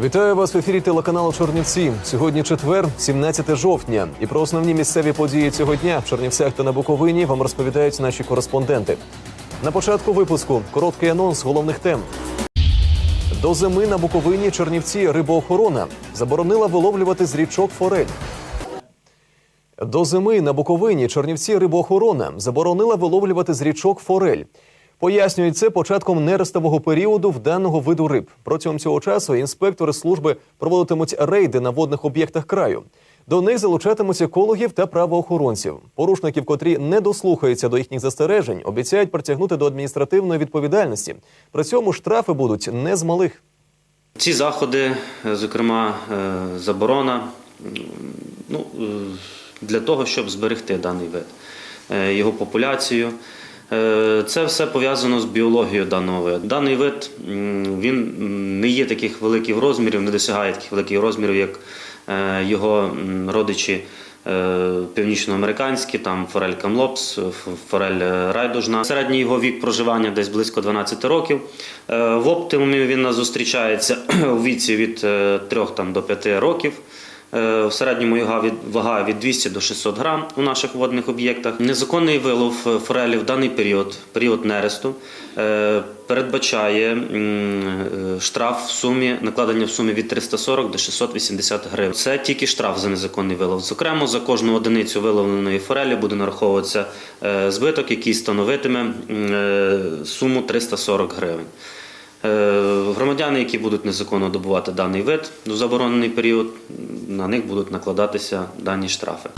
Вітаю вас в ефірі телеканалу Чорнівці. Сьогодні четвер, 17 жовтня. І про основні місцеві події цього дня в Чернівцях та на Буковині вам розповідають наші кореспонденти. На початку випуску короткий анонс головних тем. До зими на Буковині Чернівці рибоохорона заборонила виловлювати з річок форель. До зими на Буковині Чернівці рибоохорона заборонила виловлювати з річок форель. Пояснюють це початком нерестового періоду в даного виду риб. Протягом цього часу інспектори служби проводитимуть рейди на водних об'єктах краю. До них залучатимуть екологів та правоохоронців. Порушників, котрі не дослухаються до їхніх застережень, обіцяють притягнути до адміністративної відповідальності. При цьому штрафи будуть не з малих. Ці заходи, е, зокрема е, заборона, ну, е, для того, щоб зберегти даний вид, його популяцію. Е, Це все пов'язано з біологією даного виду. Даний вид він не є таких великих розмірів, не досягає таких великих розмірів, як е, його родичі е, північноамериканські, там форель камлопс, форель райдужна. Середній його вік проживання десь близько 12 років. В оптимумі він зустрічається у віці від 3 там, до 5 років. Е, В середньому вага від 200 до 600 грам у наших водних об'єктах. Незаконний вилов форелі в даний період, період нересту, е, передбачає е, штраф в сумі накладення в сумі від 340 до 680 гривень. Це тільки штраф за незаконний вилов. Зокрема, за кожну одиницю виловленої форелі буде нараховуватися збиток, який становитиме суму 340 гривень. Громадяни, які будуть незаконно добувати даний вид у заборонений період, на них будуть накладатися дані штрафи.